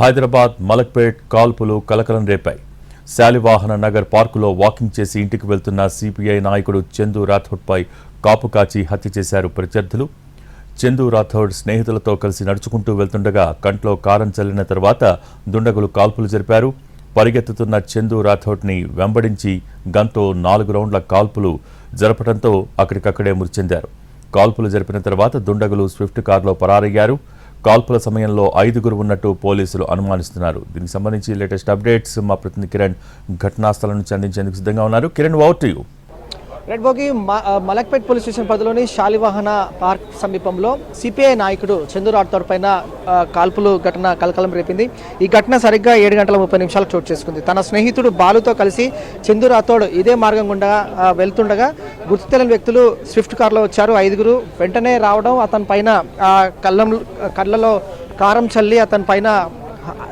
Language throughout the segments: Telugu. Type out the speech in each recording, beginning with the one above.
హైదరాబాద్ మలక్పేట్ కాల్పులు కలకలం రేపాయి. శాలివాహన నగర్ పార్కులో వాకింగ్ చేసి ఇంటికి వెళ్తున్న సిపిఐ నాయకుడు చందు రాథోడ్పై కాపు కాచి హత్య చేశారు ప్రత్యర్థులు. చందు రాథోడ్ స్నేహితులతో కలిసి నడుచుకుంటూ వెళ్తుండగా కంట్లో కారం చల్లిన తర్వాత దుండగులు కాల్పులు జరిపారు. పరిగెత్తుతున్న చందు రాథోడ్ని వెంబడించి గంతో నాలుగు రౌండ్ల కాల్పులు జరపడంతో అక్కడికక్కడే మృతి చెందారు. కాల్పులు జరిపిన తర్వాత దుండగులు స్విఫ్ట్ కారులో పరారయ్యారు. కాల్పుల సమయంలో ఐదుగురు ఉన్నట్టు పోలీసులు అనుమానిస్తున్నారు. దీనికి సంబంధించి లేటెస్ట్ అప్డేట్స్ మా ప్రతినిధి కిరణ్ ఘటనా స్థలం నుంచి అందించేందుకు సిద్ధంగా ఉన్నారు. కిరణ్ వౌట్ యూ రెడ్ బోగి మ- మలక్పేట్ పోలీస్ స్టేషన్ పరిధిలోని శాలివాహన పార్క్ సమీపంలో సిపిఐ నాయకుడు చందు రాథోడ్ పైన కాల్పులు ఘటన కలకలం రేపింది. ఈ ఘటన సరిగ్గా ఏడు గంటల ముప్పై నిమిషాలకు చోటు చేసుకుంది. తన స్నేహితుడు బాలుతో కలిసి చందు రాథోడ్ ఇదే మార్గం గుండా వెళ్తుండగా గుర్తు తెలియని వ్యక్తులు స్విఫ్ట్ కార్లో వచ్చారు. ఐదుగురు వెంటనే రావడం అతని పైన కళ్ళం కళ్ళలో కారం చల్లి అతని పైన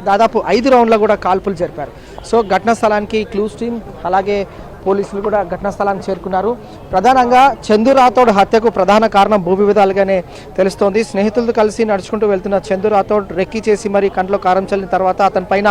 దాదాపు ఐదు రౌండ్ల కూడా కాల్పులు జరిపారు. సో ఘటనా స్థలానికి క్లూస్ టీమ్ అలాగే పోలీసులు కూడా ఘటనా స్థలానికి చేరుకున్నారు. ప్రధానంగా చందు రాథోడ్ హత్యకు ప్రధాన కారణం భూ వివాదాలుగానే తెలుస్తోంది. స్నేహితులతో కలిసి నడుచుకుంటూ వెళ్తున్న చందు రాథోడ్ రెక్కి చేసి మరి కంట్లో కారం చల్లిన తర్వాత అతని పైన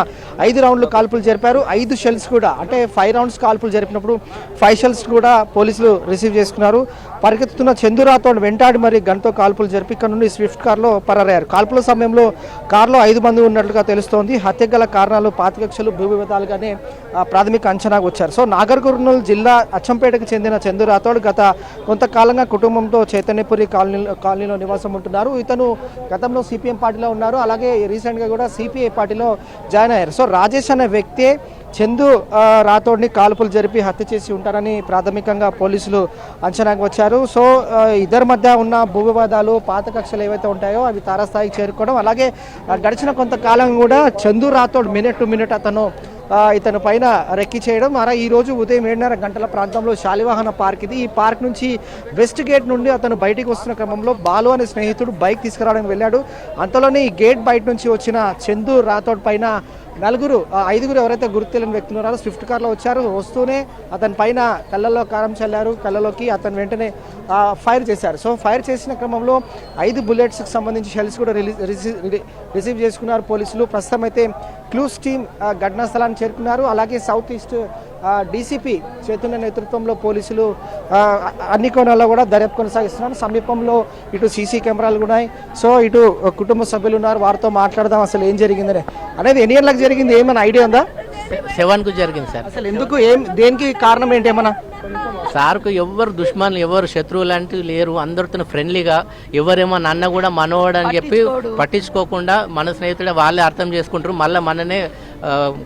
ఐదు రౌండ్లు కాల్పులు జరిపారు. ఐదు షెల్స్ కూడా అంటే ఫైవ్ రౌండ్స్ కాల్పులు జరిపినప్పుడు ఫైవ్ షెల్స్ కూడా పోలీసులు రిసీవ్ చేసుకున్నారు. పరిగెత్తుతున్న చందు రాథోడ్ వెంటాడి మరి గన్తో కాల్పులు జరిపి ఇక్కడ నుండి స్విఫ్ట్ కార్లో పరారయ్యారు. కాల్పుల సమయంలో కారులో ఐదు మంది ఉన్నట్లుగా తెలుస్తోంది. హత్య గల కారణాలు పాతికక్షలు భూ వివాదాలుగానే ప్రాథమిక అంచనాకు వచ్చారు. సో నాగర్గూరు కర్నూలు జిల్లా అచ్చంపేటకు చెందిన చందు రాథోడ్ గత కొంతకాలంగా కుటుంబంతో చైతన్యపురి కాలనీలో కాలనీలో నివాసం ఉంటున్నారు. ఇతను గతంలో సిపిఎం పార్టీలో ఉన్నారు. అలాగే రీసెంట్గా కూడా సిపిఐ పార్టీలో జాయిన్ అయ్యారు. సో రాజేష్ అనే వ్యక్తే చందు రాథోడ్ని కాల్పులు జరిపి హత్య చేసి ఉంటారని ప్రాథమికంగా పోలీసులు అంచనాకు వచ్చారు. సో ఇద్దరి మధ్య ఉన్న భూ వివాదాలు పాత కక్షలు ఏవైతే ఉంటాయో అవి తారాస్థాయికి చేరుకోవడం అలాగే గడిచిన కొంతకాలం కూడా Chandu Rathod minute to minute అతను ఇతను పైన రెక్కి చేయడం. అలా ఈ రోజు ఉదయం ఏడున్నర గంటల ప్రాంతంలో శాలివాహన పార్క్ ఇది. ఈ పార్క్ నుంచి వెస్ట్ గేట్ నుండి అతను బయటికి వస్తున్న క్రమంలో బాలు అనే స్నేహితుడు బైక్ తీసుకురావడానికి వెళ్ళాడు. అంతలోనే ఈ గేట్ బయట నుంచి వచ్చిన చందు రాథోడ్ పైన నలుగురు ఐదుగురు ఎవరైతే గుర్తు తెలియని వ్యక్తులు ఉన్నారో స్విఫ్ట్ కార్లో వచ్చారు వస్తూనే అతని పైన కళ్ళల్లో కారం చల్లారు కళ్ళలోకి అతను వెంటనే ఫైర్ చేశారు. సో ఫైర్ చేసిన క్రమంలో ఐదు బుల్లెట్స్కి సంబంధించి షెల్స్ కూడా రిసీవ్ రిసీవ్ చేసుకున్నారు పోలీసులు. ప్రస్తుతం అయితే క్లూస్ టీమ్ ఘటనా స్థలాన్ని చేరుకున్నారు. అలాగే సౌత్ ఈస్ట్ డీసీపీ చైతన్య నేతృత్వంలో పోలీసులు అన్ని కోణాల్లో కూడా దర్యాప్తు కొనసాగిస్తున్నారు సమీపంలో ఇటు సీసీ కెమెరాలు కూడా ఉన్నాయి. సో ఇటు కుటుంబ సభ్యులు ఉన్నారు వారితో మాట్లాడదాం అసలు ఏం జరిగిందని. అనేది ఎన్ని గంటలకు జరిగింది? ఏమైనా ఐడియా ఉందా? సెవెన్కు జరిగింది సార్. అసలు ఎందుకు ఏం దేనికి కారణం ఏంటి ఏమన్నా? సార్కు ఎవరు దుష్మన్లు ఎవరు శత్రువులు లాంటివి లేరు. అందరితో ఫ్రెండ్లీగా ఎవరేమో నన్న కూడా మనవాడు అని చెప్పి పట్టించుకోకుండా మన స్నేహితుడే వాళ్ళే అర్థం చేసుకుంటారు. మళ్ళీ మననే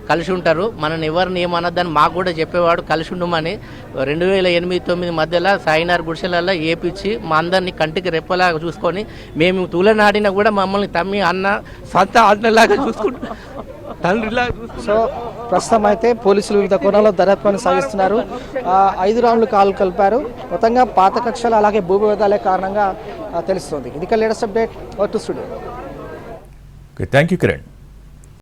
కలిసి ఉంటారు. మనని ఎవరిని ఏమన్నదని మాకు కూడా చెప్పేవాడు కలిసి ఉండమని రెండు వేల ఎనిమిది తొమ్మిది మధ్యలో సాయినార్ గుడిసెలలో ఏపిచ్చి మా అందరినీ కంటికి రెప్పలాగా చూసుకొని మేము తూలనాడినా కూడా మమ్మల్ని తమ్మి అన్న సొంత అన్నలాగా చూసుకుంటాం సో ప్రస్తుతం అయితే పోలీసులు వివిధ కోణాల్లో దర్యాప్తు కొనసాగిస్తున్నారు ఆ, ఐదు రౌండ్లు కాలు కలిపారు. మొత్తంగా పాత కక్షలు అలాగే భూ వివాదాలే కారణంగా తెలుస్తుంది. ఇది latest update to studio. Thank you Kiran